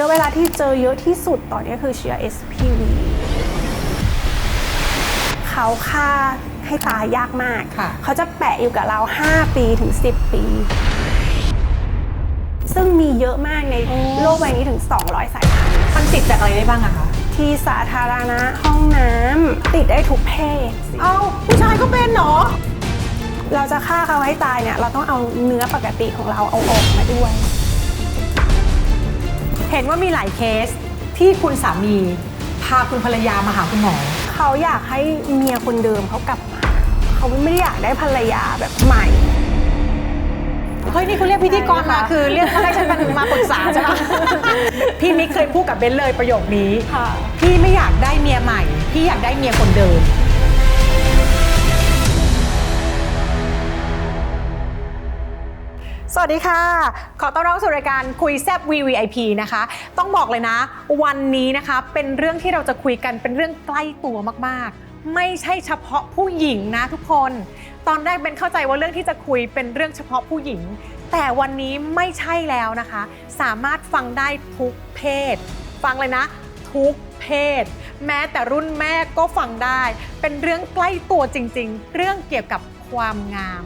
ชื้อไวรัสที่เจอเยอะที่สุดตอนนี้คือเชื้อ SPV เขาฆ่าให้ตายยากมาก ค่ะ เขาจะแปะอยู่กับเรา 5 ปีถึง 10 ปี ซึ่งมีเยอะมากในโลกใบนี้ถึง 200 สายพันธุ์มันติดจากอะไรได้บ้างอะคะที่สาธารณะห้องน้ำติดได้ทุกเพศ เอ้าผู้ชายก็เป็นเหรอ เราจะฆ่าเขาให้ตายเนี่ย เราต้องเอาเนื้อปกติของเราเอาออกมาด้วย เห็นว่ามีหลายเคสที่คุณสามี พาคุณภรรยามาหาคุณหมอ เขาอยากให้เมียคนเดิมเขากลับมาเขาไม่ได้อยากได้ภรรยาแบบใหม่ เฮ้ย นี่คุณเรียกพิธีกรมาใช่ค่ะคือเรียกให้ฉันมามาปรึกษาใช่ไหมพี่มิกเคยพูดกับเบนเลยประโยคนี้ ค่ะ พี่ไม่อยากได้เมียใหม่ พี่อยากได้เมียคนเดิม วัสดีค่ะ ขอต้อนรับสู่รายการคุยแซบ VVIP นะคะ ต้องบอกเลยนะ วันนี้นะคะเป็นเรื่องที่เราจะคุยกันเป็นเรื่องใกล้ตัวมากๆ ไม่ใช่เฉพาะผู้หญิงนะทุกคน ตอนแรกเป็นเข้าใจว่าเรื่องที่จะคุยเป็นเรื่องเฉพาะผู้หญิง แต่วันนี้ไม่ใช่แล้วนะคะ สามารถฟังได้ทุกเพศ ฟังเลยนะ ทุกเพศ แม้แต่รุ่นแม่ก็ฟังได้ เป็นเรื่องใกล้ตัวจริง ๆ เรื่องเกี่ยวกับความงาม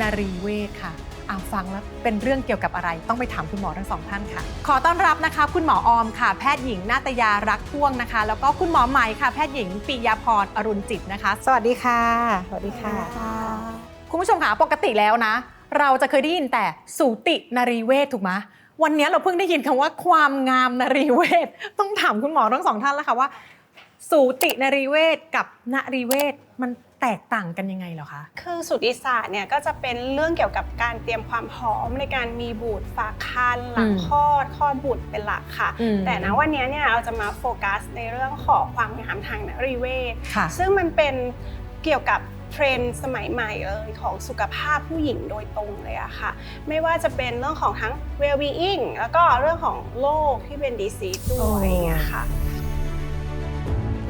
นารีเวชค่ะ อ่าฟังแล้วเป็นเรื่องเกี่ยวกับอะไร ต้องไปถามคุณหมอทั้งสองท่านค่ะ ขอต้อนรับนะคะ คุณหมอออมค่ะ แพทย์หญิงนาตยารักพ่วงนะคะ แล้วก็คุณหมอไหมค่ะ แพทย์หญิงปิยาพรอรุณจิตนะคะ สวัสดีค่ะ สวัสดีค่ะ คุณผู้ชมค่ะปกติแล้วนะ เราจะเคยได้ยินแต่สูตินารีเวชถูกไหมวันนี้เราเพิ่งได้ยินคำว่าความงามนารีเวชต้องถามคุณหมอทั้งสองท่านแล้วค่ะว่า สูตินารีเวชกับนารีเวชมัน แตกต่างกันยังไงเหรอคะ คือสุติศาสตร์เนี่ยก็จะเป็นเรื่องเกี่ยวกับการเตรียมความพร้อมในการมีบุตรฝากครรภ์หลังอืมคลอดคลอดบุตรเป็นหลักค่ะ อืมแต่นะวันนี้เนี่ยเราจะมาโฟกัสในเรื่องของความงามทางนรีเวชค่ะ ซึ่งมันเป็นเกี่ยวกับเทรนด์สมัยใหม่เลยของสุขภาพผู้หญิงโดยตรงเลยอะค่ะ ไม่ว่าจะเป็นเรื่องของทั้ง well-being แล้วก็เรื่องของโรคที่เป็น disease ด้วยอย่างเงี้ยค่ะ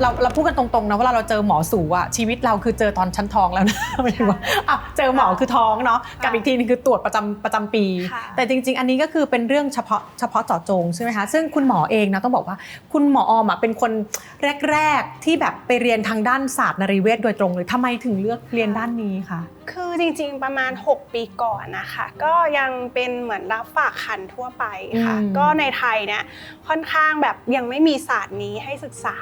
เราเราพูดกันตรงๆนะเวลาเราเจอหมอสูอะชีวิตเราคือเจอตอนชั้นท้องแล้วนะหมายถึงว่าอะเจอหมอคือท้องเนาะกับอีกทีนึงคือตรวจประจำประจำปีค่ะแต่จริง ๆ อันนี้ก็คือเป็นเรื่องเฉพาะเฉพาะเจาะจงใช่ไหมคะซึ่งคุณหมอเองนะต้องบอกว่า คุณหมอออมอะเป็นคนแรกๆที่แบบไปเรียนทางด้านศาสตร์นรีเวชโดยตรงเลยทำไมถึงเลือกเรียนด้านนี้คะคือจริงๆประมาณ 6 ปีก่อนนะคะก็ยังเป็นเหมือนรับฝากคันทั่วไปค่ะอืมก็ในไทยเนี่ยค่อนข้างแบบยังไม่มีศาสตร์นี้ให้ศึกษา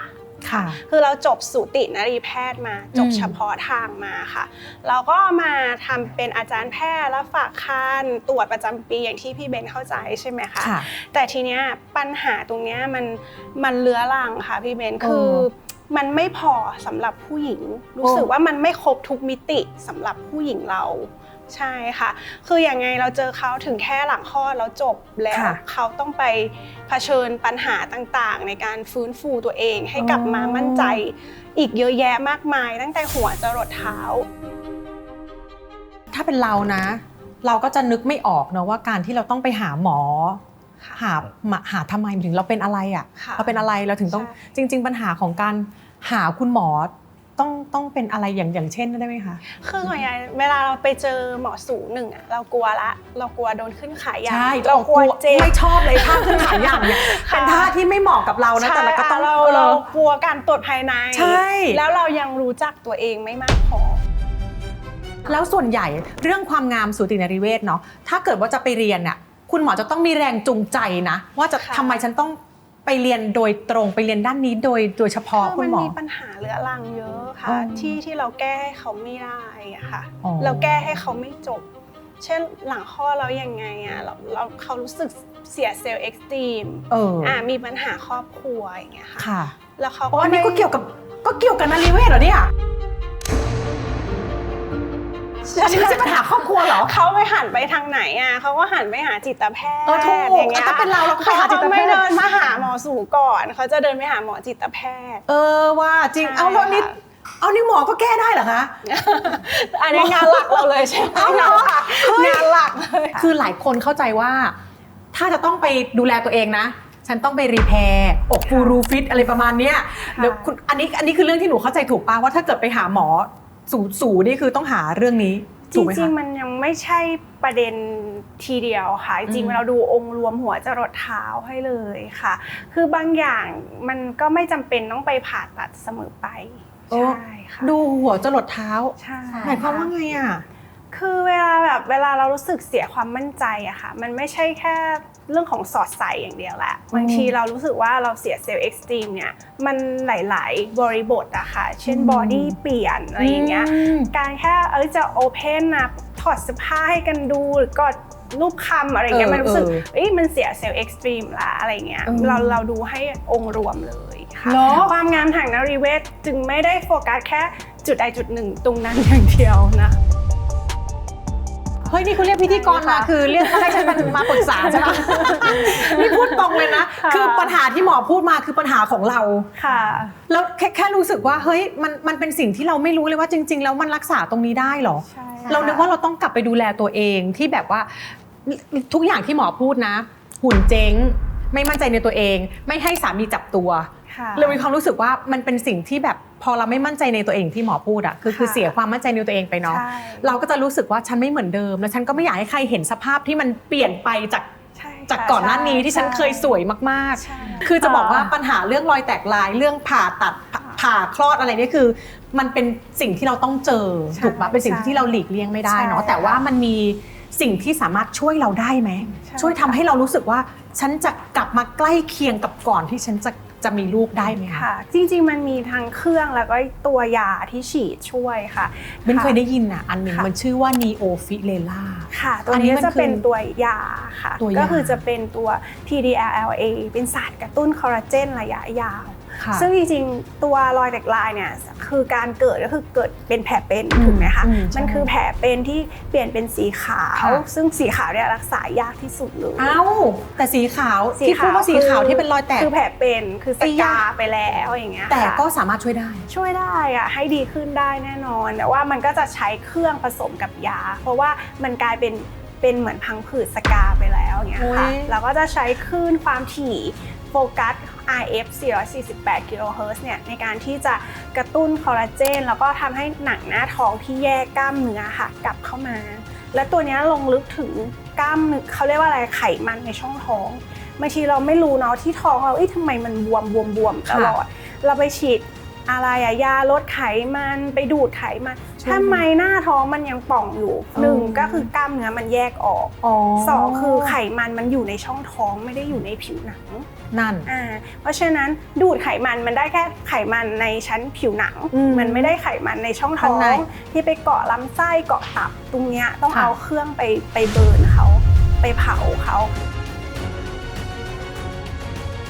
ค่ะ คือเราจบสูตินรีแพทย์มาจบอืมเฉพาะทางมาค่ะ เราก็มาทำเป็นอาจารย์แพทย์แล้วฝากคันตรวจประจำปีอย่างที่พี่เบนเข้าใจใช่ไหมคะค่ะแต่ทีเนี้ยปัญหาตรงเนี้ยมันมันเลื้อรังค่ะพี่เบนเออคือมันไม่พอสำหรับผู้หญิง รู้สึกโอ้ว่ามันไม่ครบทุกมิติสำหรับผู้หญิงเรา ใช่ค่ะ คืออย่างไงเราเจอเขาถึงแค่หลังคลอดแล้วจบแล้วค่ะเขาต้องไปเผชิญปัญหาต่างๆ ในการฟื้นฟูตัวเอง ให้กลับมามั่นใจ อีกเยอะแยะมากมาย ตั้งแต่หัวจรดเท้า ถ้าเป็นเรานะ เราก็จะนึกไม่ออกเนอะว่าการที่เราต้องไปหาหมอค่ะหามาหาทำไมถึงเราเป็นอะไรอะค่ะเราเป็นอะไรเราถึงต้องใช่ จริง ๆ ปัญหาของการหาคุณหมอ ต้องต้องเป็นอะไรอย่างอย่างเช่นได้ไหมคะ คือส่วนใหญ่เวลาเราไปเจอหมอสูหนึ่งอะเรากลัวละ เรากลัวโดนขึ้นขายยาใช่เรากลัวเจ็บไม่ชอบเลยท่าขึ้นขาอย่างเนี่ยค่ะเป็นท่าที่ไม่เหมาะกับเรานะแต่เราก็ต้องใช่เราเออเรากลัวการตรวจภายในใช่แล้วเรายังรู้จักตัวเองไม่มากพอแล้วส่วนใหญ่เรื่องความงามสูตินรีเวชเนาะถ้าเกิดว่าจะไปเรียนน่ะคุณหมอจะต้องมีแรงจูงใจนะ ว่าจะค่ะทำไมฉันต้อง ไปเรียนโดยตรงไปเรียนด้านนี้โดยโดยเฉพาะคือคุมัณนหมอมีปัญหาเรื้อรังเยอะค่ะอ๋อที่ที่เราแก้ให้เขาไม่ได้อะค่ะอ๋อเราแก้ให้เขาไม่จบ เช่นหลังข้อดแล้วยังไงอะเราเราเขารู้สึกเสียเซลล์เอ็กซ์ตรีมเออออ่ามีปัญหาครอบครัวอย่างเงี้ยค่ะค่ะแล้วเขาอ๋อก็อันนี้ก็ไม่เกี่ยวกับก็เกี่ยวกับนารีเวชเหรอเนี่ย อันนี้ไม่ใช่ปัญหาครอบครัวเหรอเขาไปหันไปทางไหนอะเขาก็หันไปหาจิตแพทย์เออถูกอย่างเงี้ยถ้าเป็นเราเราก็ไปหาจิตแพทย์เขไม่เดินมาหาหมอสูก่อนเขาจะเดินไปหาหมอจิตแพทย์ เออว่าจริงใช่เอาแล้วนี่ค่ะเอานี่หมอก็แก้ได้เหรอคะ อันนี้งานหลักเราเลยใช่ไหมเอาเหรองานหลักเลยคือหลายคนเข้าใจว่า ถ้าจะต้องไปดูแลตัวเองนะ ฉันต้องไปรีแพร์อกฟูรูฟิตอะไรประมาณเนี้ยเดี๋ยวคุณอันนี้อันนี้คือเรื่องที่หนูเข้าใจถูกป่ะว่าถ้าเกิดไปหาหมอ สูสูนี่คือต้องหาเรื่องนี้จถูกไหมริงคะๆมันยังไม่ใช่ประเด็นทีเดียวค่ะ จริงอืมๆเราดูองค์รวมหัวจรดเท้าให้เลยค่ะ คือบางอย่างมันก็ไม่จำเป็นต้องไปผ่าตัดเสมอไปโอ้ใช่ค่ะดูหัวจรดเท้าใช่หมายความว่าไงอะ คือเวลาแบบเวลาเรารู้สึกเสียความมั่นใจอะค่ะ มันไม่ใช่แค่เรื่องของสอดใส่อย่างเดียวแหละบางทีเรารู้สึกว่าเราเสียเซลล์เอ็กซ์ตรีมเนี่ยมันหลาย ๆ บริบทอะค่ะ เช่นอืมบอดี้เปลี่ยนอะไรอย่างเงี้ยมการแค่เอยจะโอเพนนะถอดเสื้อผ้าให้กันดูหรือกดรูปคำอะไรเงี้ยเออมันรู้สึกเออเอ้ยมันเสียเซลล์เอ็กซ์ตรีมละอะไรเงี้ยอืมเราเราดูให้องค์รวมเลยค่ะเหรอความงามทางนรีเวศจึงไม่ได้โฟกัสแค่จุดใดจุดหนึ่งตรงนั้นอย่างเดียวนะ เฮ้ยนี่คุณเรียกพิธีกรมาค่ะคือเรียกมาให้ฉันมามาปรึกษาใช่ไหมนี่พูดตรงเลยนะค่ะคือปัญหาที่หมอพูดมาคือปัญหาของเราค่ะ แล้วแค่แค่รู้สึกว่าเฮ้ยมันมันเป็นสิ่งที่เราไม่รู้เลยว่าจริง ๆ แล้วมันรักษาตรงนี้ได้เหรอใช่เรานึกว่าเราต้องกลับไปดูแลตัวเองที่แบบว่าทุกอย่างที่หมอพูดนะ หุ่นเจ๊งไม่มั่นใจในตัวเอง ไม่ให้สามีจับตัวค่ะเรามีความรู้สึกว่ามันเป็นสิ่งที่แบบ พอเราไม่มั่นใจในตัวเองที่หมอพูดอะคือคือค่ะเสียความมั่นใจในตัวเองไปเนาะใช่เราก็จะรู้สึกว่าฉันไม่เหมือนเดิม แล้วฉันก็ไม่อยากให้ใครเห็นสภาพที่มันเปลี่ยนไปจากใช่ค่ะจากก่อนหน้านี้ที่ฉันใช่เคยสวยมากใช่ๆคือจะบอกว่าปัญหาเรื่องรอยแตกลายเรื่องผ่าตัดผ่าผ่าคลอดอะไรเนี่ยคือ มันเป็นสิ่งที่เราต้องเจอใช่ถูกปะเป็นสิ่งใช่ที่เราหลีกเลี่ยงไม่ได้เนาะใช่แต่ว่ามันมีสิ่งที่สามารถช่วยเราได้ไหมใช่ช่วยทำให้เรารู้สึกว่า ฉันจะกลับมาใกล้เคียงกับก่อนที่ฉันจะ จะมีลูกได้ไหมคะ ค่ะ จริง ๆ มันมีทั้งเครื่องแล้วก็ตัวยาที่ฉีดช่วยค่ะ เป็นเคยได้ยินอะอันหนึ่งค่ะ มันชื่อว่า neo f i l e l a ค่ะ ตัวอันนี้นี้มันจะเป็นคือตัวยาค่ะ ตัวยา ก็คือจะเป็นตัว PDLLA เป็นสารกระตุ้นคอลลาเจนระยะยาวค่ะ ซึ่งจริงๆ ตัวรอยแตกลายเนี่ยคือการเกิดก็คือเกิดเป็นแผลเป็นอืมถูกไหมคะอืมใช่มันคือแผลเป็นที่เปลี่ยนเป็นสีขาวค่ะซึ่งสีขาวเนี่ยรักษายากที่สุดเลยเอ้าแต่สีขาวสีที่พูดว่าสีขาวคือที่เป็นรอยแตกคือแผลเป็นคือสไอ้ยะกาไปแล้วอย่างเงี้ยแต่ค่ะก็สามารถช่วยได้ ช่วยได้อะให้ดีขึ้นได้แน่นอน แต่ว่ามันก็จะใช้เครื่องผสมกับยา เพราะว่ามันกลายเป็นเป็นเหมือนพังผืดสกาไปแล้วอย่างเงี้ยค่ะโอ้ยเราก็จะใช้คลื่นความถี่โฟกัส RF 448กิโลเฮิรตซ์เนี่ยในการที่จะกระตุ้นคอลลาเจน แล้วก็ทำให้หนังหน้าท้องที่แยกกล้ามเนื้อค่ะกลับเข้ามา และตัวเนี้ยลงลึกถึงกล้ามเนื้อเขาเรียกว่าอะไรไขมันในช่องท้องบางทีเราไม่รู้เนาะที่ท้องเราเอ้ยทำไมมันบวมบวมบวมตลอดเราไปฉีด อะไรอะยาลดไขมันไปดูดไขมันใช่ทำไมหน้าท้องมันยังป่องอยู่อ๋อหนึ่งก็คือกล้ามเนื้อมันแยกออกอ๋อสองคือไขมันมันอยู่ในช่องท้องไม่ได้อยู่ในผิวหนังนั่นอ่าเพราะฉะนั้นดูดไขมันมันได้แค่ไขมันในชั้นผิวหนังอืมมันไม่ได้ไขมันในช่องท้อข้างในงที่ไปเกาะลำไส้เกาะตับตรงเนี้ยต้องค่ะเอาเครื่องไปไปเบิร์นเขาไปเผาเขา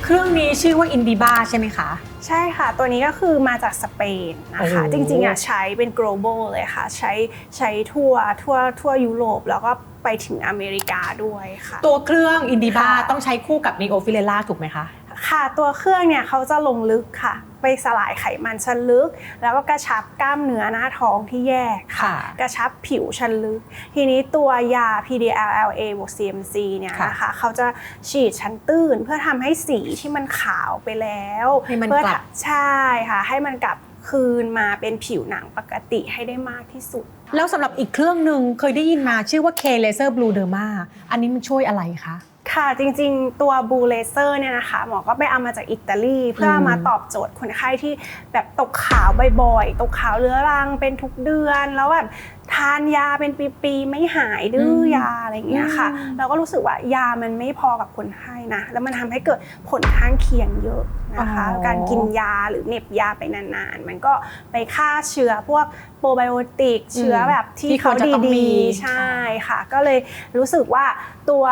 เครื่องนี้ชื่อว่าอินดิบาใช่ไหมคะ ใช่ค่ะ ตัวนี้ก็คือมาจากสเปนนะคะโอ้จริงๆอะใช้เป็น global เลยค่ะ ใช้ใช้ทั่วทั่วทั่วยุโรปแล้วก็ไปถึงอเมริกาด้วยค่ะ ตัวเครื่องอินดิบาค่ะต้องใช้คู่กับนีโอฟิเลล่าถูกไหมคะ ค่ะตัวเครื่องเนี่ยเขาจะลงลึกค่ะ ไปสลายไขมันชั้นลึก แล้วก็กระชับกล้ามเนื้อหน้าท้องที่แยกค่ะค่ะกระชับผิวชั้นลึก ทีนี้ตัวยา PDLLA บวก CMC เนี่ยค่ะนะคะเขาจะฉีดชั้นตื้น เพื่อทำให้สีที่มันขาวไปแล้วให้มันเพื่อกลับใช่ค่ะ ให้มันกลับคืนมาเป็นผิวหนังปกติให้ได้มากที่สุด แล้วสำหรับอีกเครื่องหนึ่งเคยได้ยินมาชื่อว่า K Laser Blue Derma อันนี้มันช่วยอะไรคะ ค่ะจริงๆ ตัวบูเลเซอร์เนี่ยนะคะหมอก็ไปเอามาจากอิตาลีเพื่ออืมมาตอบโจทย์คนไข้ที่แบบตกขาวบ่อยๆ ตกขาวเรื้อรังเป็นทุกเดือน แล้วแบบ ทานยาเป็นปีๆไม่หายดื้อยาอะไรอย่างเงี้ยค่ะอืมเราก็รู้สึกว่ายามันไม่พอกับคนไข้นะ แล้วมันทำให้เกิดผลข้างเคียงเยอะนะคะอ๋อการกินยาหรือเหน็บยาไปนานๆ มันก็ไปฆ่าเชื้อพวกโปรไบโอติก เชื้อแบบที่ที่เขาควรจะต้องมีดีๆ ใช่ค่ะ ก็เลยรู้สึกว่าตัว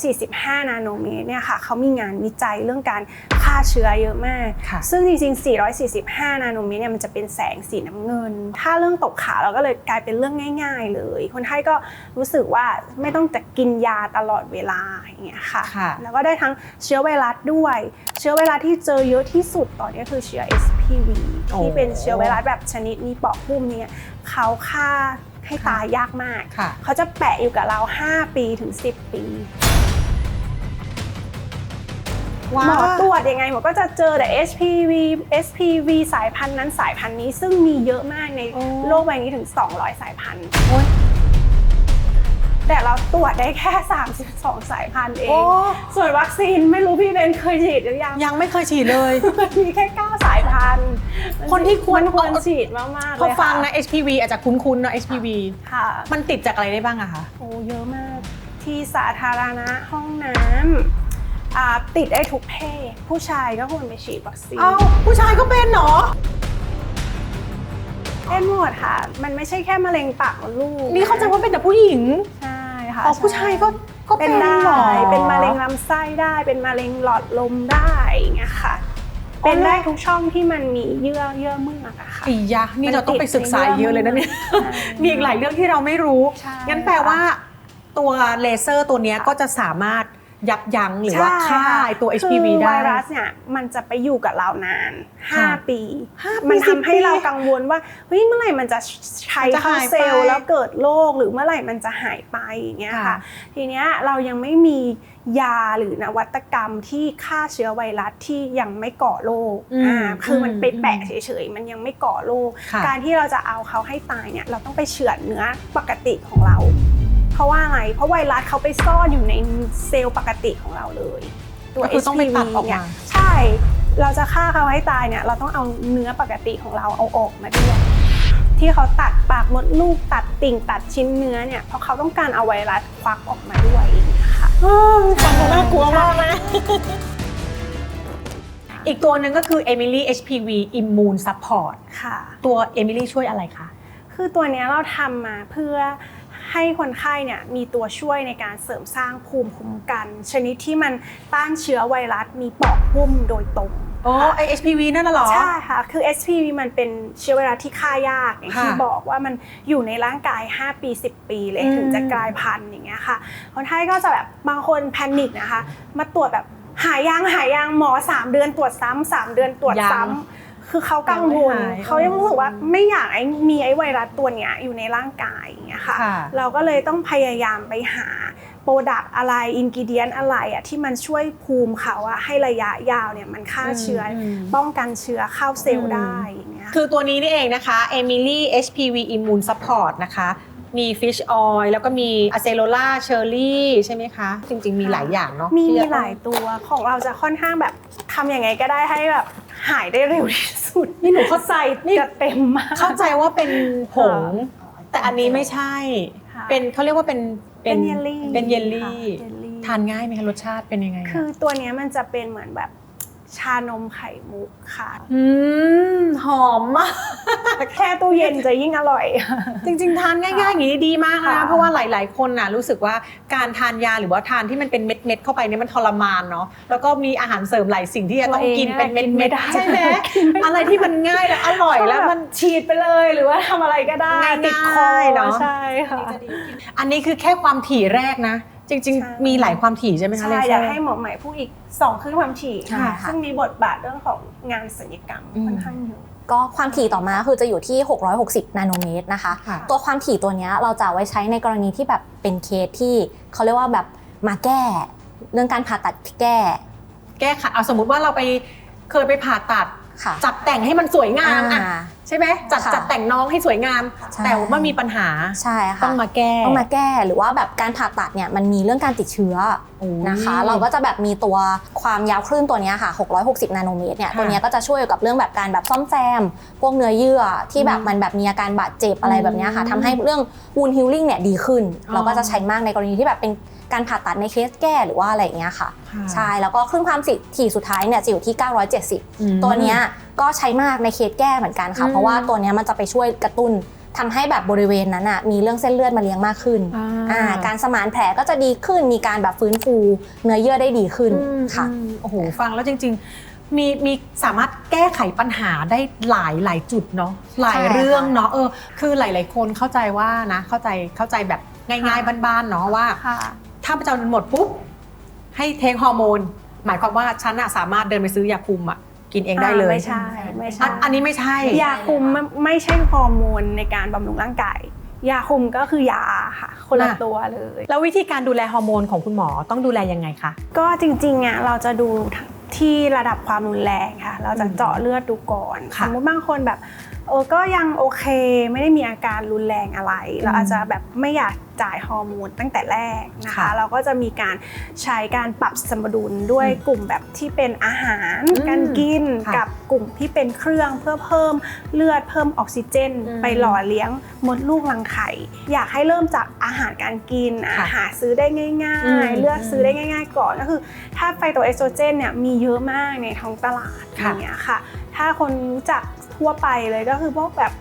445 นาโนเมตรเนี่ยค่ะเขามีงานวิจัยเรื่องการ ฆ่าเชื้อเยอะมากค่ะซึ่งจริงๆ 445 นาโนเมตรเนี่ยมันจะเป็นแสงสีน้ำเงิน ถ้าเรื่องตกขาวเราก็เลยกลายเป็นเรื่องง่าย ๆ เลย คนไข้ก็รู้สึกว่าไม่ต้องแต่กินยาตลอดเวลาอย่างเงี้ยค่ะค่ะ แล้วก็ได้ทั้งเชื้อไวรัสด้วย เชื้อไวรัสที่เจอเยอะที่สุดตอนนี้คือเชื้อ SPV โอ้ที่เป็นเชื้อไวรัสแบบชนิดมีปอดหุ้มเนี่ยเขาฆ่าให้ตายยากมากค่ะเขาจะแปะอยู่กับเรา 5 ปีถึง 10 ปีว้า หมอตรวจยังไงหมอก็จะเจอแต่ HPV SPV สายพันธุ์นั้นสายพันธุ์นี้ซึ่งมีเยอะมากในโอ้โลกใบนี้ถึง 200 สายพันธุ์โอ๊ยแต่เราตรวจได้แค่ 32 สายพันธุ์เอโอ้งส่วนวัคซีนไม่รู้พี่เบนเคยฉีดหรือยัง ยังไม่เคยฉีดเลย มันมีแค่ 9 สายพันธุ์ คนที่ควรมันควรฉีดมากๆพอเลยฟังค่นะ HPV อาจจะคุ้นๆเนอะ HPV ค่ะ มันติดจากอะไรได้บ้างอะคะ โอ้เยอะมาก ที่สาธารณะห้องน้ำ อ่าติดได้ทุกเพศผู้ชายก็ควรไปฉีดวัคซีนเอาผู้ชายก็เป็นเหรอ เป็นหมดค่ะ มันไม่ใช่แค่มะเร็งปากมดลูกนี่เข้าใจว่าเป็นแต่ผู้หญิงใช่ค่ะอ๋อใช่ผู้ชายก็ก็เป็เป็นนได้เหรอเป็นมะเร็งลำไส้ได้เป็นมะเร็งหลอดลมได้อย่างเงี้ยค่ะเป็นได้ทุกช่องที่มันมีเยื่อเยื่อเมือกอะค่ะอียะนี่เราต้องไปศึกษาเยอะเลยนะเนี่ยใช่มีอีกหลายเรื่องที่เราไม่รู้ใช่งั้นแปลว่า ตัวเลเซอร์ตัวเนี้ยก็จะสามารถ ยับยั้งหรือว่าใช่ฆ่าค่ะไอ้ตัวคือ HPV ได้ไวรัสเนี่ยมันจะไปอยู่กับเรานานค่ะ5ปีห้าปี มันสิทำบให้ปีเรากังวลว่าเฮ้ยเมื่อไหร่มันจะใช้มันจะเข้าหายเซลล์ไปแล้วเกิดโรคหรือเมื่อไหร่มันจะหายไปอย่างเงี้ยค่ะค่ะ ทีเนี้ยเรายังไม่มียาหรือนวัตกรรมที่ฆ่าเชื้อไวรัสที่ยังไม่ก่อโรคอืมอ่าคือมันไปแปะอืมเฉยๆ มันยังไม่ก่อโรคค่ะการที่เราจะเอาเขาให้ตายเนี่ยเราต้องไปเฉือนเนื้อปกติของเรา เพราะว่าอะไร เพราะไวรัสเขาไปซ่อนอยู่ในเซลล์ปกติของเราเลย ตัว ก็คือต้องไป HPV ตัดออกมา เนี่ยใช่ เราจะฆ่าเขาให้ตายเนี่ย เราต้องเอาเนื้อปกติของเราเอาออกมาด้วย ที่เขาตัดปากมดลูกตัดติ่งตัดชิ้นเนื้อเนี่ย เพราะเขาต้องการเอาไวรัสควักออกมาด้วยนะคะฟังดูน่ากลัวมากนะ อีกตัวหนึ่งก็คือ Emily HPV Immune Support ค่ะ ตัว Emily ช่วยอะไรคะ คือตัวเนี้ยเราทำมาเพื่อ ให้คนไข้เนี่ยมีตัวช่วยในการเสริมสร้างภูมิคุ้มกัน ชนิดที่มันต้านเชื้อไวรัสมีปอดหุ้มโดยตรงอ๋อไอ HPV นั่นน่ะเหรอ ใช่ค่ะ คือ SPV มันเป็นเชื้อไวรัสที่ฆ่ายากอย่างที่ค่ะบอกว่ามันอยู่ในร่างกาย 5 ปี 10 ปีเลยอืมถึงจะกลายพันธุ์อย่างเงี้ยค่ะ คนไข้ก็จะแบบบางคนแพนิคนะคะ มาตรวจแบบหายยังหายยังหมอ 3 เดือนตรวจซ้ำสามเดือนตรวจซ้ำ คือเขากังวลยังไม่หายเขายังรู้สึกว่าไม่อยากไอ้มีไอ้ไวรัสตัวเนี้ยอยู่ในร่างกายอย่างเงี้ยค่ะค่ะเราก็เลยต้องพยายามไปหาโปรดักต์อะไรอินกิเดียนอะไรอะที่มันช่วยภูมิเขาอะให้ระยะยาวเนี่ยมันฆ่าเชื้ออมป้องกันเชื้อเข้าเซลอืล์มได้อย่างเงี้ยคือตัวนี้นี่เองนะคะ Emily HPV Immune Support นะคะมี Fish Oil แล้วก็มี Acerola Cherry ใช่ไหมคะ จริง ๆ มีหลายอย่างเนาะมีที่มีจะต้องหลายตัวของเราจะค่อนข้างแบบทำยังไงก็ได้ให้แบบ หายได้เร็วที่สุดนี่หนูเข้าใจนี่จะเต็มมาก เข้าใจว่าเป็นผง แต่อันนี้ไม่ใช่ค่ะเป็นเขาเรียกว่าเป็นเป็นเยลลี่เป็นเยลค่ะลี่เยลลี่ ทานง่ายไหมคะรสชาติเป็นยังไงะคือตัวเนี้ยมันจะเป็นเหมือนแบบ ชานมไข่มุกค่ะ อืมหอมมาก แค่ตู้เย็นจะยิ่งอร่อย จริง ๆ ทานง่ายๆอย่างนี้ดีมากนะค่ะ เพราะว่าหลาย ๆ คนน่ะรู้สึกว่าการทานยาหรือว่าทานที่มันเป็นเม็ดๆเข้าไปเนี่ยมันทรมานเนาะแล้วก็มีอาหารเสริมหลายสิ่งที่จะต้องกินเป็นเม็ดๆใช่ไหมอะไรที่มันง่ายและอร่อยแล้วมัน ฉีดไปเลยหรือว่าทำอะไรก็ได้ง่ายๆติดคอเนอะ ใช่ค่ะ อันนี้คือแค่ความถี่แรกนะ จริง ใช่ ๆ มีหลายความถี่ใช่ไหมคะใช่เลเซอร์อยากให้หมอใหม่พูดอีกสองขึ้นความถี่ใช่ค่ะ ซึ่งมีบทบาทเรื่องของงานศัลยกรรมอืม ค่อนข้างเยอะ ก็ความถี่ต่อมาคือจะอยู่ที่ 660 นาโนเมตรนะคะ ค่ะ ตัวความถี่ตัวเนี้ยเราจะเอาไว้ใช้ในกรณีที่แบบเป็นเคสที่เขาเรียกว่าแบบมาแก้ เรื่องการผ่าตัดแก้แก้ไขเอาสมมุติว่าเราไปเคยไปผ่าตัด ค่ะจัดแต่งให้มันสวยงามอะอ่า ใช่ไหมจัดค่ะจัดแต่งน้องให้สวยงาม ใช่ แต่ว่ามีปัญหาใช่ค่ะต้องมาแก้ต้องมาแก้หรือว่าแบบการผ่าตัดเนี่ยมันมีเรื่องการติดเชื้อ โอ้ย นะคะ เราก็จะแบบมีตัวความยาวคลื่นตัวเนี้ยค่ะ 660 นาโนเมตรเนี่ย ค่ะตัวเนี้ยก็จะช่วยกับเรื่องแบบการแบบซ่อมแซม พวกเนื้อเยื่อที่แบบอืมมันแบบมีอาการบาดเจ็บอะไรแบบเนี้ยค่ะอืมทำให้เรื่อง wound healing เนี่ยดีขึ้น อ๋อ เราก็จะใช้มากในกรณีที่แบบเป็นการผ่าตัดในเคสแก้หรือว่าอะไรอย่างเงี้ยค่ะ ค่ะใช่ แล้วก็คลื่นความถี่สุดท้ายเนี่ยจะอยู่ที่อืม970ตัวเนี้ย ก็ใช้มากในเคสแก้เหมือนกันค่ะอืมเพราะว่าตัวเนี้ยมันจะไปช่วยกระตุ้นทำให้แบบบริเวณนั้นอะมีเรื่องเส้นเลือดมาเลี้ยงมากขึ้นอ่าอ่าการสมานแผลก็จะดีขึ้นมีการแบบฟื้นฟูเนื้อเยื่อได้ดีขึ้นอืมค่ะอืมโอ้โหฟังแล้วจริง ๆ มีมีสามารถแก้ไขปัญหาได้หลายหลายจุดเนาะหลายใช่ค่ะเรื่องเนาะเออคือหลาย ๆ คนเข้าใจว่านะเข้าใจเข้าใจแบบง่ายค่ะๆบ้าน ๆ เนาะว่าค่ะถ้าประจำเดือนหมดปุ๊บให้เทคฮอร์โมนหมายความว่าฉันอะสามารถเดินไปซื้อยาคุมอะ กินเองได้เลย ไม่ใช่ไม่อัใช่นอันนี้ไม่ใช่ ยาคุมไม่ไม่ใช่ฮอร์โมนในการบำรุงร่างกาย ยาคุมก็คือยาค่ะ คนละน่ะ ตัวเลย แล้ววิธีการดูแลฮอร์โมนของคุณหมอต้องดูแลยังไงคะ ก็จริงๆอะเราจะดูที่ระดับความรุนแรงค่ะ เราจะอืมเจาะเลือดดูก่อนค่ะสมมติบางคนแบบ เออก็ยังโอเคไม่ได้มีอาการรุนแรงอะไร เราอาจจะแบบไม่อยากจ่ายฮอร์โมนตั้งแต่แรกนะคะ ค่ะเราก็จะมีการใช้การปรับสมดุลด้วยอืมกลุ่มแบบที่เป็นอาหารอืมการกินค่ะกับกลุ่มที่เป็นเครื่องเพื่อเพิ่มเลือดเพิ่มออกซิเจน อืมไปหล่อเลี้ยงมดลูกรังไข่อยากให้เริ่มจากอาหารการกินค่ะอาหารซื้อได้ง่าอืมยๆเลือกซื้อได้ง่าย ๆ ก่อนก็คือ ถ้าไฟโตเอสโตรเจนเนี่ยมีเยอะมากในท้องตลาดอค่ะ ย่างเงี้ยค่ะ ถ้าคนรู้จัก ทั่วไปเลยก็คือพวกแบบ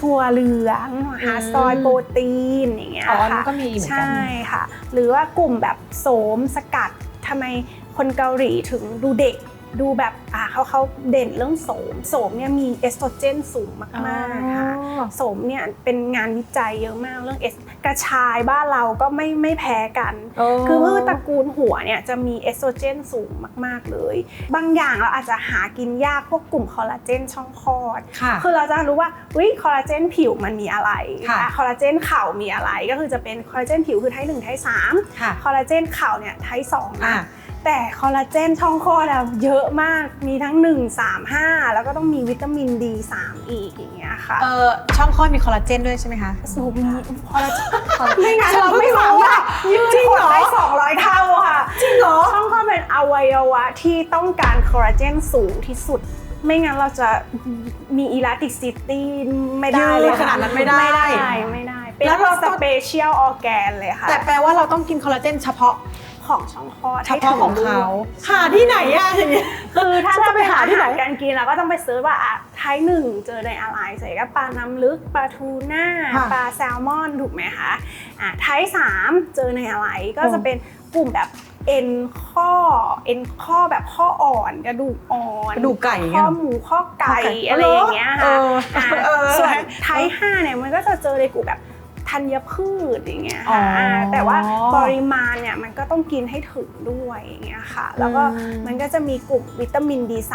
ถั่วเหลืองฮาซอยโปรตีนอย่างเงี้ยอ๋ออันค่ะนั้นก็มีเหมือนกันใช่ค่ะ หรือว่ากลุ่มแบบโสมสกัดทำไมคนเกาหลีถึงดูเด็ก ดูแบบอ่าเขาเขาเด่นเรื่องโสมโสมเนี่ยมีเอสโตรเจนสูงมากๆค่ะอ๋อโสมเนี่ยเป็นงานวิจัยเยอะมากเรื่องเอสกระชายบ้านเราก็ไม่ไม่แพ้กัน คือพืชตระกูลหัวเนี่ยจะมีเอสโตรเจนสูงมาก ๆเลย บางอย่างเราอาจจะหากินยากพวกกลุ่มคอลลาเจนช่องคลอดค่ะคือเราจะรู้ว่าวิคอลลาเจนผิวมันมีอะไรค่ะอะคอลลาเจนเข่ามีอะไรก็คือจะเป็นคอลลาเจนผิวคือไทป์หนึ่งไทป์สามค่ะคอลลาเจนเข่าเนี่ยไทป์สองอะนะ แต่คอลลาเจนช่องคลอดอะเยอะมากมีทั้ง 1 3 5 แล้วก็ต้องมีวิตามิน D3 อีกอย่างเงี้ยค่ะเออช่องคลอดมีคอลลาเจนด้วยใช่ไหมคะสูบมีคอลลาเจนไม่งั้นเราไม่สามารถยืดจริงขเหรดอได้200 เท่าค่ะ จริงเหรอ ช่องคลอดเป็นอวัยวะที่ต้องการคอลลาเจนสูงที่สุดไม่งั้นเราจะมีอิลาติซิตี้ไม่ได้เลยยืดขนาดนั้นไม่ได้ ไม่ได้ไม่ได้ เป็นแล้วเราสต้องเปเชียลออร์แกนเลยค่ะ แต่แปลว่าเราต้องกินคอลลาเจนเฉพาะ ของช่องคลอดเฉพาะของให้ถึเขาด้วยหาที่ไหนอะอย่างเงี้ยคือถ้าฉันจะจะไปไปหาหาที่ที่ไหไหนนการกินเราก็ต้องไปเซิร์ชว่าอะไทยหนึ่งเจอในอะไรใส่ก็ปลาน้ำลึกปลาทูน่าค่ะปลาแซลมอนถูกไหมคะอะไทยสามเจอในอะไรก็อืมจะเป็นกลุ่มแบบเอ็นข้อเอ็นข้อแบบข้ออ่อนกระดูกอ่อนกระดูกไก่อย่างเงี้ข้ยอเหรอหมูข้อไก่ข้อไก่อะไรอย่างเงี้ยเอค่ะอเออส่วนไทยห้าเนี่ยมันก็จะเจอในกลุ่มแบบ ธัญพืชอย่างเงี้ยค่ะอ๋ออ่าแต่ว่าปริมาณเนี่ยมันก็ต้องกินให้ถึงด้วยอย่างเงี้ยค่ะ แล้วก็อืมมันก็จะมีกลุ่มวิตามิน D3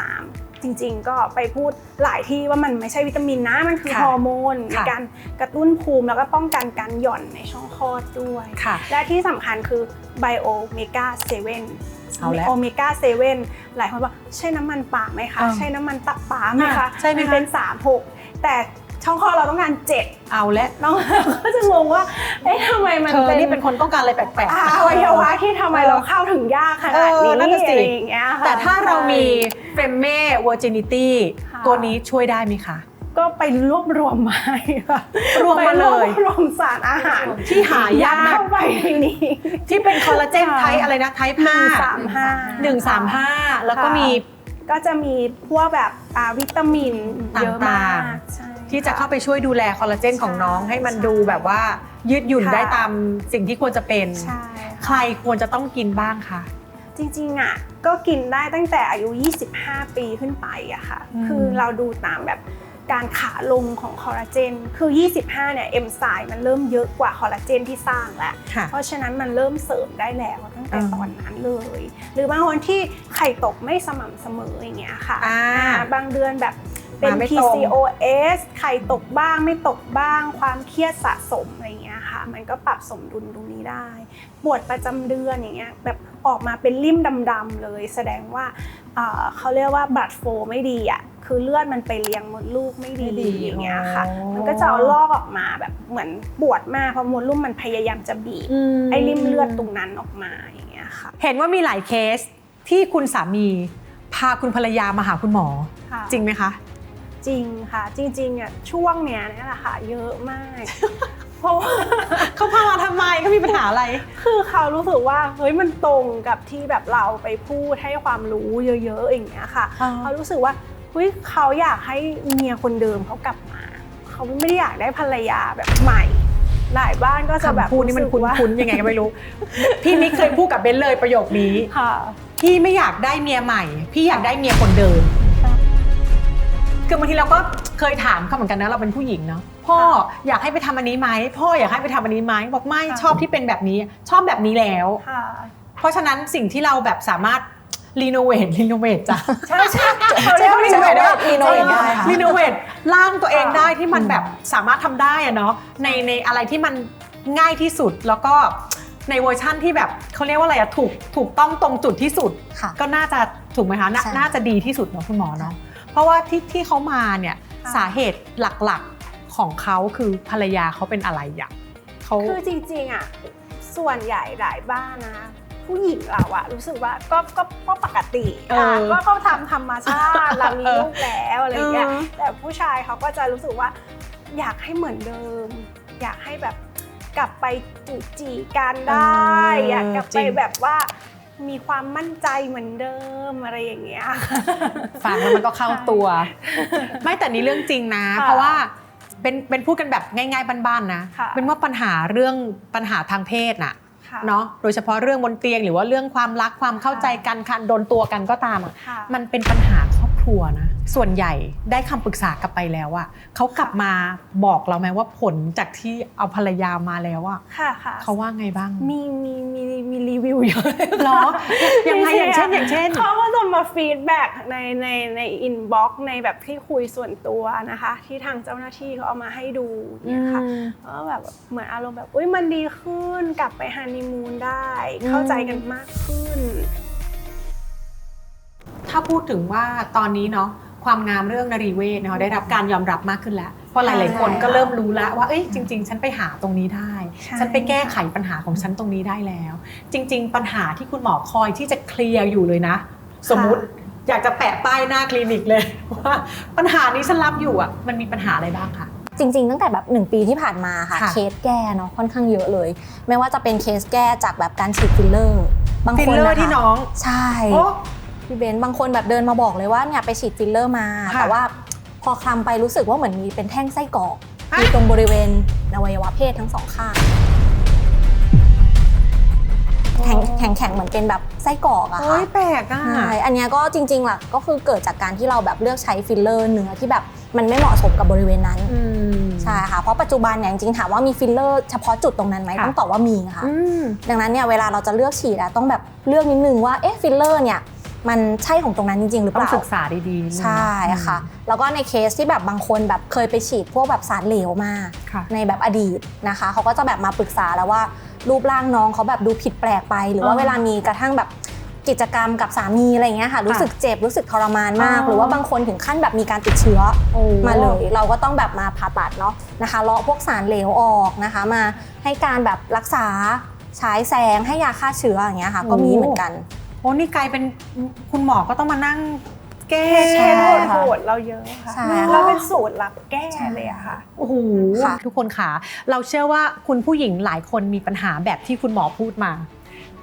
จริงๆ ก็ไปพูดหลายที่ว่ามันไม่ใช่วิตามินนะ มันคือค่ะฮอร์โมนในค่ะการกระตุ้นภูมิแล้วก็ป้องกันการหย่อนในช่องคลอดด้วยค่ะและที่สำคัญคือไบโอเมกาเซเว่นเอาแล้วโอเมก้าเซเว่นหลายคนบอกใช่น้ำมันปลาไหมคะอ่าใช่น้ำมันตับปลาไหมคะอ่าใช่ไหมมันคะเป็น3 6แต่ ช่องคลอดเราต้องการ7เอาและน้องก็จะงงว่า เอ๊ะทำไมมันเธอนี่เป็นคนต้องการอะไรแปลกอ่าๆอวัยวะที่ทำไมเราเข้าถึงยากขนาดเอนี้อนั่นน่ะสิ อะไรอย่างเงี้ยค่ะ แต่ถ้าเรามีใช่เฟรมเม่วอร์จินิตี้ค่ะ ตัวนี้ช่วยได้ไหมคะ ก็ไปรวบรวมมาให้ค่ะรวมมาเลยไปรวบรวมสารอาหารที่หายาก เข้าไปในนี้ ที่เป็นคอลลาเจนค่ะ ไทป์อะไรนะไทป์หนึ่ห้างสามห้า หนึ่งสามห้าแล้วก็มี ก็จะมีพวกแบบอ่าวิตามินเยอะมากต่างใช่ ที่จะเข้าไปช่วยดูแลคอลลาเจนของน้องใช่ให้มันดูแบบว่ายืดหยุ่นค่ะได้ตามสิ่งที่ควรจะเป็น ใช่ใครควรจะต้องกินบ้างคะจริงๆอะก็กินได้ตั้งแต่อายุ 25 ปีขึ้นไปอะค่ะอืมคือเราดูตามแบบการขาลงของคอลลาเจน คือ 25 เนี่ยเอนไซม์มันเริ่มเยอะกว่าคอลลาเจนที่สร้างแล้วค่ะเพราะฉะนั้นมันเริ่มเสริมได้แล้วตั้งแต่อืมตอนนั้นเลย หรือบางคนที่ไข่ตกไม่สม่ำเสมออย่างเงี้ยค่ะอ่าอ่าบางเดือนแบบ เป็น มาไม่ตรง PCOS ไข่ตกบ้างไม่ตกบ้าง ความเครียดสะสมอะไรเงี้ยค่ะ มันก็ปรับสมดุลตรงนี้ได้ ปวดประจำเดือนอย่างเงี้ยแบบออกมาเป็นริ่มดำๆเลย แสดงว่าเอ่อเขาเรียกว่าบัตโฟไม่ดีอะคือเลือดมันไปเลี้ยงมดลูกไม่ดีไม่ดีอย่างเงี้ยค่ะ อ๋อ มันก็จะเอาลอกออกมาแบบเหมือนปวดมากเพราะมดลูกมันพยายามจะบีบไอ้ริ่มเลือดตรงนั้นออกมาอย่างเงี้ยค่ะเห็นว่ามีหลายเคสที่คุณสามี พาคุณภรรยามาหาคุณหมอ ค่ะ จริงไหมคะ จริงค่ะ จริงๆอะช่วงเนี้ยเนี่ยแหละค่ะเยอะมาก เพราะว่า เขาพามาทำไมเขามีปัญหาอะไร คือเขารู้สึกว่าเฮ้ยมันตรงกับที่แบบเราไปพูดให้ความรู้เยอะๆอย่างเงี้ยค่ะอ่า เขารู้สึกว่าเฮ้ยเขาอยากให้เมียคนเดิมเขากลับมา เขาไม่ได้อยากได้ภรรยาแบบใหม่ หลายบ้านก็จะแบบคำพูดนี่มันรู้สึกว่าคุ้นๆยังไงก็ไม่รู้ พี่มิกเคยพูดกับเบนเลยประโยคนี้ ค่ะ พี่ไม่อยากได้เมียใหม่ พี่อยากได้เมียคนเดิมใช่ คือบางทีเราก็เคยถามเขาเหมือนกันนะเราเป็นผู้หญิงเนาะพ่ออยากให้ไปทำอันนี้ไหมพ่ออยากให้ไปทำอันนี้ไหมบอกไม่ค่ะชอบที่เป็นแบบนี้ชอบแบบนี้แล้ว ค่ะ เพราะฉะนั้นสิ่งที่เราแบบสามารถรีโนเวทรีโนเวทจ้ะใช่ใช่ใช่รีโนเวทได้รีโนเวทได้ค่ะ รีโนเวทร่างตัวเองค่ะได้ที่มันแบบสามารถทำได้อะเนาะในในอะไรที่มันง่ายที่สุดแล้วก็ในเวอร์ชั่นที่แบบเขาเรียกว่าอะไรอะถูกถูกต้องตรงจุดที่สุด ค่ะ ก็น่าจะถูกไหมคะนาใช่ น่าจะดีที่สุดเนาะคุณหมอเนาะเพ ราะว่าที่ที่เขามาเนี่ยค่ะสาเหตุหลักๆของเขาคือภรรยาเขาเป็นอะไรอย่างเขาคือจริงๆอะส่วนใหญ่หลายบ้านนะผู้หญิงเราอะรู้สึกว่าก็ก็ก็ปกติเออค่ะก็เขาทำธรรมชาติเรามีเออลูกแล้วอะไรอย่างเงี้ยเออแต่ผู้ชายเขาก็จะรู้สึกว่า อยากให้เหมือนเดิม อยากให้แบบกลับไปจูจีกันได้ อยากกลับไปแบบว่า มีความมั่นใจเหมือนเดิมอะไรอย่างเงี้ยฟังแล้วมันก็เข้าตัว ไม่แต่นี่เรื่องจริงนะค่ะเพราะว่าเป็นเป็นพูดกันแบบง่ายๆบ้านๆนะค่ะเป็นว่าปัญหาเรื่องปัญหาทางเพศน่ะค่ะเนาะโดยเฉพาะเรื่องบนเตียงหรือว่าเรื่องความรักความเข้าใจกันการโดนตัวกันก็ตามอะค่ะมันเป็นปัญหาครอบครัวนะส่วนใหญ่ได้คำปรึกษากลับไปแล้วอะเขากลับมาบอกเราไหมว่าผลจากที่เอาภรรยามาแล้วอะค่ะค่ะเขาว่าไงบ้างมีมีมี มีรีวิวเยอะเลยเหรอยังไงอย่างเช่นอย่างเช่นเขาก็จะมาฟีดแบ็กในในในอินบ็อกในแบบที่คุยส่วนตัวนะคะ ที่ทางเจ้าหน้าที่เขาเอามาให้ดูเนี่ยค่ะก็แบบเหมือนอารมณ์แบบอุ้ยมันดีขึ้นกลับไปฮันนีมูนได้อืมเข้าใจกันมากขึ้น ถ้าพูดถึงว่าตอนนี้เนาะความงามเรื่องนรีเวศเนาะได้รับการยอมรับมากขึ้นแล้ว เพราะหลาย ๆ คนก็เริ่มรู้แล้วว่าเอ้ยจริง ๆ ฉันไปหาตรงนี้ได้ใช่ ฉันไปแก้ไขปัญหาของฉันตรงนี้ได้แล้ว จริง ๆ ปัญหาที่คุณหมอคอยที่จะเคลียร์อยู่เลยนะ สมมุติอยากจะแปะป้ายหน้าคลินิกเลยว่าปัญหานี้ฉันรับอยู่อะมันมีปัญหาอะไรบ้างคะจริงๆ ตั้งแต่แบบ 1 ปีที่ผ่านมาค่ะค่ะเคสแก้เนาะค่อนข้างเยอะเลย ไม่ว่าจะเป็นเคสแก้จากแบบการฉีดฟิลเลอร์บางฟิลคนเลอนะร์ที่คะน้องใช่โอ้พี่เบนซ์บางคนแบบเดินมาบอกเลยว่าเนี่ยไปฉีดฟิลเลอร์มาค่ะแต่ว่าพอคลำไปรู้สึกว่าเหมือนมีเป็นแท่งไส้กรอก ฮะอยู่ตรงบริเวณอวัยวะเพศทั้งสองข้างแข็งแข็งแข็งเหมือนเป็นแบบไส้กรอกอะโอ้ค่ะยแปลกอะใช่อันเนี้ยก็จริงๆล่ะก็คือเกิดจากการที่เราแบบเลือกใช้ฟิลเลอร์เนื้อที่แบบมันไม่เหมาะสมกับบริเวณนั้นอืมใช่ค่ะเพราะปัจจุบันเนี่ยจริงๆถามว่ามีฟิลเลอร์เฉพาะจุดตรงนั้นไหมค่ะต้องตอบว่ามีค่ะอืมดังนั้นเนี่ยเวลาเราจะเลือกฉีดอะต้องแบบเลือกนิดนึงว่าเอ๊ะฟิลเลอร์เนี่ย มันใช่ของตรงนั้นจริง ๆ หรือเปต้องล่า ศึกษาดีๆนิดนึงใช่ค่ะ แล้วก็ในเคสที่แบบบางคนแบบเคยไปฉีดพวกแบบสารเหลวมาค่ะ ในแบบอดีตนะคะ เขาก็จะแบบมาปรึกษาแล้วว่ารูปร่างน้องเขาแบบดูผิดแปลกไป หรือว่าอ๋อเวลามีกระทั่งแบบกิจกรรมกับสามีอะไรเงี้ยค่ะ รู้สึกเจ็บรู้สึกทรมานมาก อ๋อ หรือว่าบางคนถึงขั้นแบบมีการติดเชื้อ โอ้ มาเลยเราก็ต้องแบบมาผ่าตัดเนาะนะคะเลาะพวกสารเหลวออกนะคะ มาให้การแบบรักษาฉายแสงให้ยาฆ่าเชื้ออย่างเงี้ยค่ะ ก็มีเหมือนกันโอ้นี่กลายเป็นคุณหมอก็ต้องมานั่งแก้เคสใช่เคสค่ะโหดๆเราเยอะค่ะใช่เราเป็นสูตรลับแก้เลยอะค่ะโอ้โหค่ะทุกคนค่ะ เราเชื่อว่าคุณผู้หญิงหลายคนมีปัญหาแบบที่คุณหมอพูดมา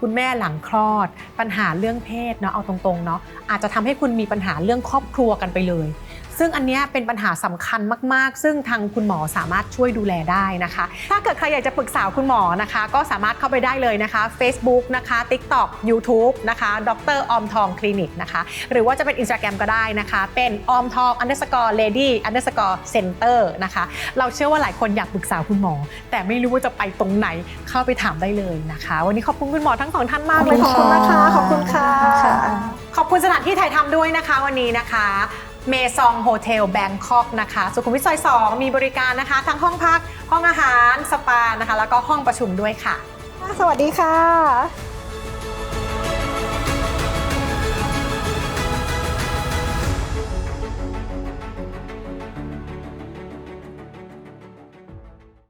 คุณแม่หลังคลอด ปัญหาเรื่องเพศเนาะเอาตรงๆเนาะอาจจะทำให้คุณมีปัญหาเรื่องครอบครัวกันไปเลย ซึ่งอันเนี้ยเป็นปัญหาสำคัญมาก ๆ ซึ่งทางคุณหมอสามารถช่วยดูแลได้นะคะ ถ้าเกิดใครอยากจะปรึกษาคุณหมอนะคะ ก็สามารถเข้าไปได้เลยนะคะ Facebook นะคะ TikTok YouTube นะคะดรอมทองคลินิกนะคะ หรือว่าจะเป็น Instagram ก็ได้นะคะ เป็นออมทอง underscore lady underscore center นะคะ เราเชื่อว่าหลายคนอยากปรึกษาคุณหมอ แต่ไม่รู้ว่าจะไปตรงไหนเข้าไปถามได้เลยนะคะ วันนี้ขอบคุณคุณหมอทั้งสองท่านมากเลยขอบคุณนะคะขอบคุณค่ะค่ะขอบคุณสถานที่ถ่ายทำด้วยนะคะวันนี้นะคะ เมซองโฮเทลแบงคอกนะคะ สุขุมวิทซอย 2 มีบริการนะคะ ทั้งห้องพัก ห้องอาหาร สปานะคะ แล้วก็ห้องประชุมด้วยค่ะ สวัสดีค่ะ